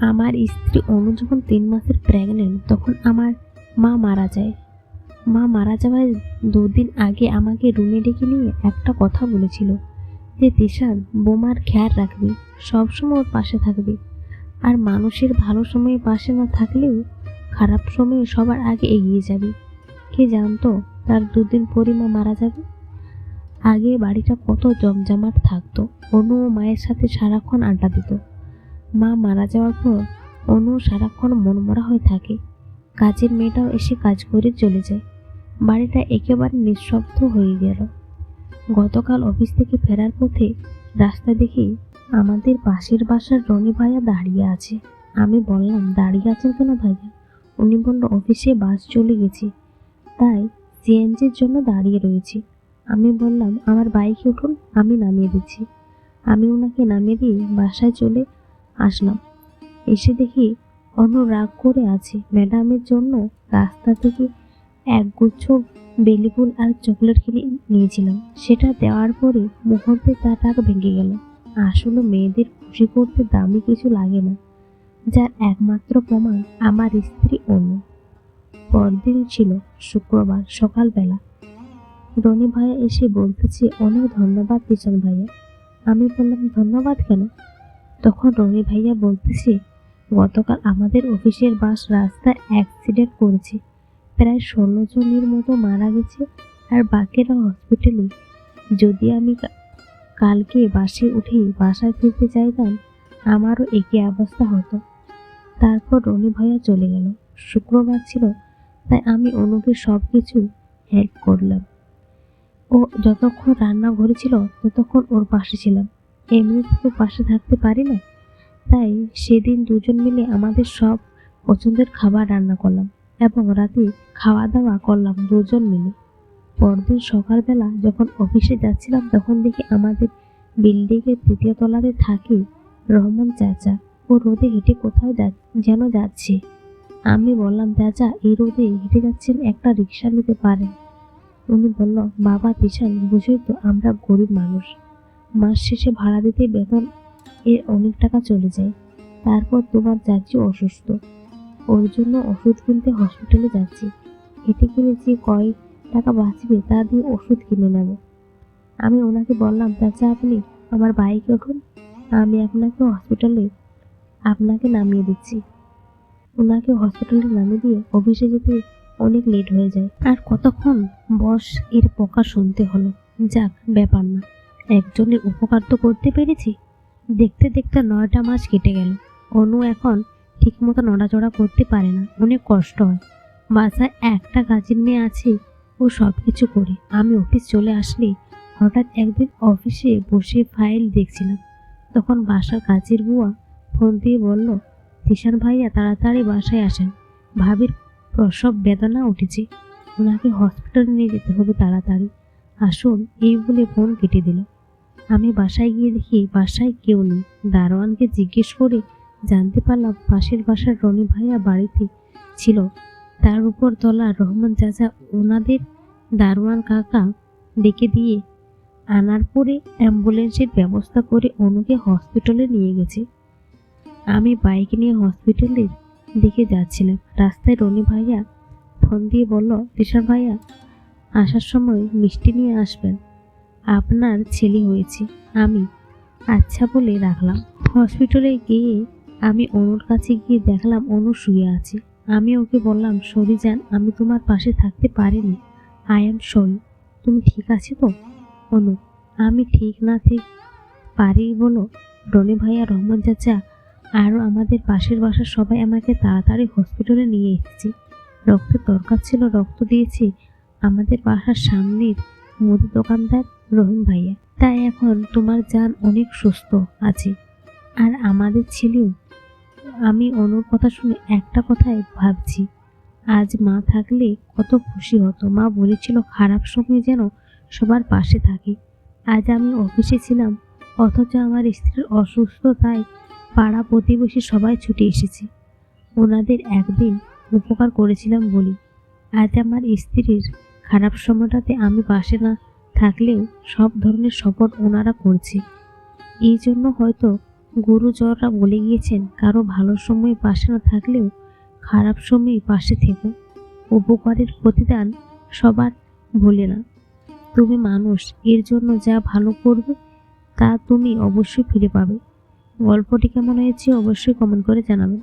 আমার স্ত্রী অনু যখন তিন মাসের প্রেগনেন্ট তখন আমার মা মারা যায়। মা মারা যাওয়ার দুদিন আগে আমাকে রুমে ডেকে নিয়ে একটা কথা বলেছিল যে তিশান বোমার খেয়াল রাখবি সবসময় ওর পাশে থাকবি। আর মানুষের ভালো সময়ে পাশে না থাকলেও খারাপ সময়ে সবার আগে এগিয়ে যাবি। কে জানতো তার দুদিন পরই মা মারা যাবে? আগে বাড়িটা কত জমজমাট থাকতো। অনু ও মায়ের সাথে সারাক্ষণ আড্ডা দিত। মা মারা যাওয়ার পর অনু সারাক্ষণ মনমরা হয়ে থাকে। কাজের মেয়েটাও এসে কাজ করে চলে যায়। বাড়িটা একেবারে নিঃশব্দ হয়ে গেল। গতকাল অফিস থেকে ফেরার পথে রাস্তা দেখি আমাদের পাশের বাসার রনি ভাইয়া দাঁড়িয়ে আছে। আমি বললাম, দাঁড়িয়ে আছেন কেন ভাইয়া? উনি বলল, অফিসে বাস চলে গেছে। তাই সিএনজির জন্য দাঁড়িয়ে রয়েছি। আমি বললাম, আমার বাইকে উঠুন, আমি নামিয়ে দিচ্ছি। আমি ওনাকে নামিয়ে দিয়ে বাসায় চলে আসলাম। এসে দেখি অন্য রাগ করে আছে। ম্যাডামের জন্য রাস্তা থেকে একগুচ্ছ বেলি ফুল আর চকলেট কিনে নিয়েছিলাম। সেটা দেওয়ার পরে মুহূর্তে তার রাগ ভেঙে গেল। আসলে মেয়েদের খুশি করতে দামি কিছু লাগে না, যার একমাত্র প্রমাণ আমার স্ত্রী অন্য। পরদিন ছিল শুক্রবার সকালবেলা। রনি ভাইয়া এসে বলতেছে, অনেক ধন্যবাদ কিষান ভাইয়া। আমি বললাম, ধন্যবাদ কেন? তখন রনি ভাইয়া বলতেছে, গতকাল আমাদের অফিসের বাস রাস্তায় অ্যাক্সিডেন্ট করেছে। প্রায় ষোলো জনের মতো মারা গেছে আর বাকিরা হসপিটালে যদি আমি কালকে বাসে উঠে বাসায় ফিরতে চাইতাম, আমারও একই অবস্থা হতো। তারপর রনি ভাইয়া চলে গেল। শুক্রবার ছিল, তাই আমি অনুকে সব কিছু হেল্প করলাম। ও যতক্ষণ রান্নাঘরে ছিল, ততক্ষণ ওর পাশে ছিলাম। এমনিতে তো পাশে থাকতে পারি না। তাই সেদিন দুজন মিলে আমাদের সব পছন্দের খাবার রান্না করলাম এবং রাতে খাওয়া দাওয়া করলাম দুজন মিলে। পরদিন সকালবেলা যখন অফিসে যাচ্ছিলাম, তখন দেখি আমাদের বিল্ডিংয়ের তৃতীয় তলাতে থাকে রহমান চাচা। ও রোদে হেঁটে কোথাও যা- যেন যাচ্ছে। আমি বললাম, চাচা, এই রোদে হেঁটে যাচ্ছেন একটা রিক্সা নিতে পারেন? উনি বলল, বাবা তিশান বুঝই তো, আমরা গরিব মানুষ। মাস শেষে ভাড়া দিতে বেতন এর অনেক টাকা চলে যায়। তারপর তোমার চাচি অসুস্থ। ওর জন্য ওষুধ কিনতে হসপিটালে যাচ্ছি। হেঁটে কিনে যে কয় টাকা বাঁচবে তা দিয়ে ওষুধ কিনে নেব। আমি ওনাকে বললাম, চাচা, আপনি আমার বাইকে উঠুন আমি আপনাকে হসপিটালে আপনাকে নামিয়ে দিচ্ছি। ওনাকে হসপিটালে নামিয়ে দিয়ে অফিসে যেতে অনেক লেট হয়ে যায়। আর কতক্ষণ বস এর পোকা শুনতে হলো? যাক, ব্যাপার না। একজনের উপকার তো করতে পেরেছি। দেখতে দেখতে নয়টা মাস কেটে গেল। অনু এখন ঠিকমতো নড়াচড়া করতে পারে না। অনেক কষ্ট হয়। বাসায় একটা কাজের মেয়ে আছে, ও সব কিছু করে। আমি অফিস চলে আসলে হঠাৎ একদিন অফিসে বসে ফাইল দেখছিলাম। তখন বাসার কাজের বুয়া ফোন দিয়ে বলল তিশান ভাইয়া তাড়াতাড়ি বাসায় আসেন। ভাবির প্রসব বেদনা উঠেছে। ওনাকে হসপিটালে নিয়ে যেতে হবে তাড়াতাড়ি। আসুন, এই বলে ফোন কেটে দিল। আমি বাসায় গিয়ে দেখি বাসায় কেউ নেই। দারোয়ানকে জিজ্ঞেস করে জানতে পারলাম পাশের বাসার রনি ভাইয়া বাড়িতে ছিল। তার উপর তলা রহমান চাচা ওনাদের দারোয়ান কাকা ডেকে দিয়ে আনার পরে অ্যাম্বুলেন্সের ব্যবস্থা করে অনুকে হসপিটালে নিয়ে গেছে। আমি বাইক নিয়ে হসপিটালের দিকে যাচ্ছিলাম। রাস্তায় রনি ভাইয়া ফোন দিয়ে বলল তিশার ভাইয়া, আসার সময় মিষ্টি নিয়ে আসবেন। আপনার ছেলে হয়েছে, আমি। আচ্ছা বলে রাখলাম। হসপিটালে গিয়ে আমি অনুর কাছে গিয়ে দেখলাম অনু শুয়ে আছে। আমি ওকে বললাম, সরি যান আমি তোমার পাশে থাকতে পারিনি। আই এম সরি তুমি ঠিক আছে তো? অনু, আমি ঠিক না ঠিক পারি বলো। রনি ভাইয়া, রহমান চাচা আরও আমাদের পাশের বাসার সবাই আমাকে তাড়াতাড়ি হসপিটালে নিয়ে এসেছে। রক্তের দরকার ছিল, রক্ত দিয়েছি। আমাদের বাসার সামনের মুদি দোকানদার রহিম ভাইয়া। তাই এখন তোমার যান অনেক সুস্থ আছে। আর আমাদের ছেলেও। আমি অনুর কথা শুনে একটা কথাই ভাবছি। আজ মা থাকলে কত খুশি হতো। মা বলেছিল খারাপ সময় যেন সবার পাশে থাকে। আজ আমি অফিসে ছিলাম, অথচ আমার স্ত্রীর অসুস্থ তাই পাড়া প্রতিবেশী সবাই ছুটে এসেছে। ওনাদের একদিন উপকার করেছিলাম বলি। আজ আমার স্ত্রীর খারাপ সময়টাতে আমি পাশে না থাকলেও সব ধরনের সাপোর্ট ওনারা করছে। এই জন্য হয়তো গুরুজররা বলে গিয়েছেন, কারও ভালো সময় পাশে না থাকলেও খারাপ সময় পাশে থেকো। উপকারের প্রতিদান সবার ভুলে না। তুমি মানুষ, এর জন্য যা ভালো করবে তা তুমি অবশ্যই ফিরে পাবে। গল্পটি কেমন হয়েছে অবশ্যই কমেন্ট করে জানাবেন।